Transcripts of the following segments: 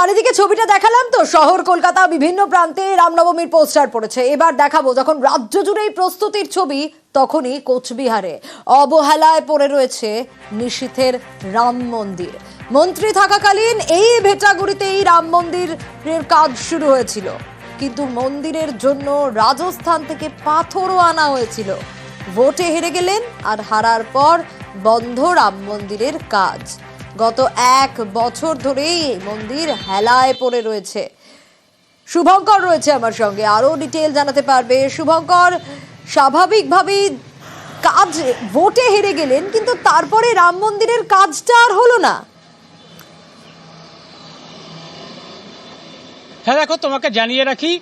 চারিদিকে ছবিটা দেখালাম তো। শহর, কলকাতা, বিভিন্ন প্রান্তে রামনবমীর পোস্টার পড়েছে। এবার দেখাবো, যখন রাজ্য জুড়েই প্রস্তুতির ছবি, তখনই কোচবিহারে। অবহেলায় পড়ে রয়েছে নিশীথের রাম মন্দির। মন্ত্রী থাকাকালীন এই ভেটাগুড়িতেই রাম মন্দিরের কাজ শুরু হয়েছিল। কিন্তু মন্দিরের জন্য রাজস্থান থেকে পাথরও আনা হয়েছিল। ভোটে হেরে গেলেন আর হারার পর বন্ধ রাম মন্দিরের কাজ। গত এক বছর ধরেই মন্দির হেলায় পড়ে রয়েছে। শুভঙ্কর রয়েছে আমার সঙ্গে। আরও ডিটেল জানাতে পারবে। শুভঙ্কর, স্বাভাবিকভাবেই কাজ, ভোটে হেরে গেলেন, কিন্তু তারপরে রাম মন্দিরের কাজটা আর হলো না। হ্যাঁ দেখো, তোমাকে জানিয়ে রাখি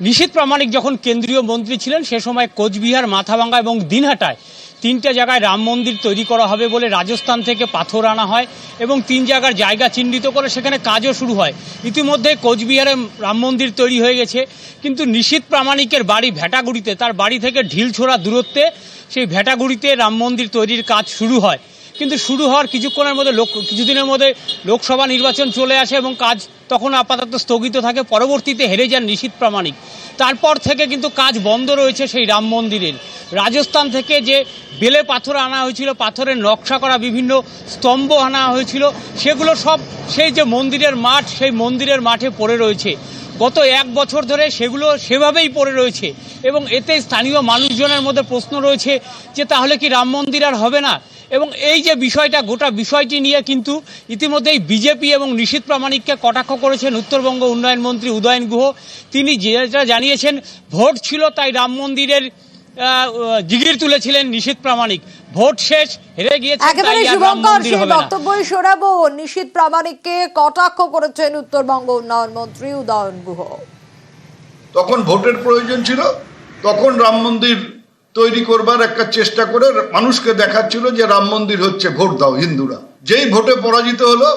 নিশীথ প্রামাণিক যখন কেন্দ্রীয় মন্ত্রী ছিলেন, সে সময় কোচবিহার, মাথাভাঙ্গা এবং দিনহাটায় তিনটে জায়গায় রাম মন্দির তৈরি করা হবে বলে রাজস্থান থেকে পাথর আনা হয় এবং তিন জায়গার জায়গা চিহ্নিত করে সেখানে কাজও শুরু হয়। ইতিমধ্যে কোচবিহারে রাম মন্দির তৈরি হয়ে গেছে, কিন্তু নিশীথ প্রামাণিকের বাড়ি ভেটাগুড়িতে, তার বাড়ি থেকে ঢিলছোড়া দূরত্বে সেই ভেটাগুড়িতে রাম মন্দির তৈরির কাজ শুরু হয়। কিন্তু শুরু হওয়ার কিছুক্ষণের মধ্যে লোক কিছুদিনের মধ্যে লোকসভা নির্বাচন চলে আসে এবং কাজ তখন আপাতত স্থগিত থাকে, পরবর্তীতে হেরে যান নিশীত প্রামাণিক। তারপর থেকে কিন্তু কাজ বন্ধ রয়েছে সেই রাম মন্দিরের। রাজস্থান থেকে যে বেলে পাথর আনা হয়েছিল, পাথরের নকশা করা বিভিন্ন স্তম্ভ আনা হয়েছিল, সেগুলো সব সেই যে মন্দিরের মাঠ, সেই মন্দিরের মাঠে পড়ে রয়েছে। গত এক বছর ধরে সেগুলো সেভাবেই পড়ে রয়েছে। এবং এতে স্থানীয় মানুষজনের মধ্যে প্রশ্ন রয়েছে যে তাহলে কি রাম মন্দির আর হবে না? এবং এই যে বিষয়টা গোটা বিষয়টি নিয়ে কিন্তু ইতিমধ্যেই বিজেপি এবং নিশীথ প্রামাণিককে কটাক্ষ করেছেন উত্তরবঙ্গ উন্নয়ন মন্ত্রী উদয়ন গুহ। তিনি যেটা জানিয়েছেন ভোট ছিল তাই রাম মন্দিরের জিগির তুলেছিলেন নিশীথ প্রামাণিক। ভোট শেষ হেরে গিয়েছে একেবারে শুভঙ্কর বক্তব্যই শোনাবো। প্রামাণিককে কটাক্ষ করেছেন উত্তরবঙ্গ উন্নয়ন মন্ত্রী উদয়ন গুহ। তখন ভোটের প্রয়োজন ছিল? তখন রাম মন্দির তৈরি করবার একটা চেষ্টা করে মানুষকে দেখাচ্ছিল যে রাম মন্দির হচ্ছে ভোট দাও, হিন্দুরা। যেই ভোটে পরাজিত হলো,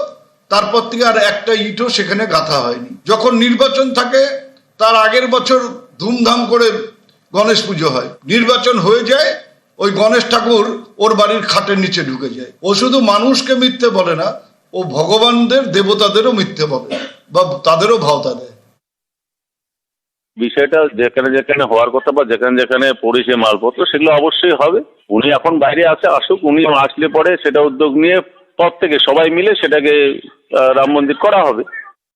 তারপর থেকে আর একটা ইটও সেখানে গাঁথা হয়নি। যখন নির্বাচন থাকে, তার আগের বছর ধুমধাম করে গণেশ পুজো হয়। নির্বাচন হয়ে যায়, ওই গণেশ ঠাকুর ওর বাড়ির খাটের নিচে ঢুকে যায়। ও শুধু মানুষকে মিথ্যে বলে না, ও ভগবানদের, দেবতাদেরও মিথ্যে বলে, বা তাদেরও ভাওতা দেয়। বিষয়টা যেখানে যেখানে হওয়ার কথা বা যেখানে যেখানে পড়েছে মালপত্র, সেগুলো অবশ্যই হবে। উনি এখন বাইরে আছে, আসুক, উনি আসলে পরে সেটা উদ্যোগ নিয়ে প্রত্যেকে সবাই মিলে সেটাকে রাম মন্দির করা হবে।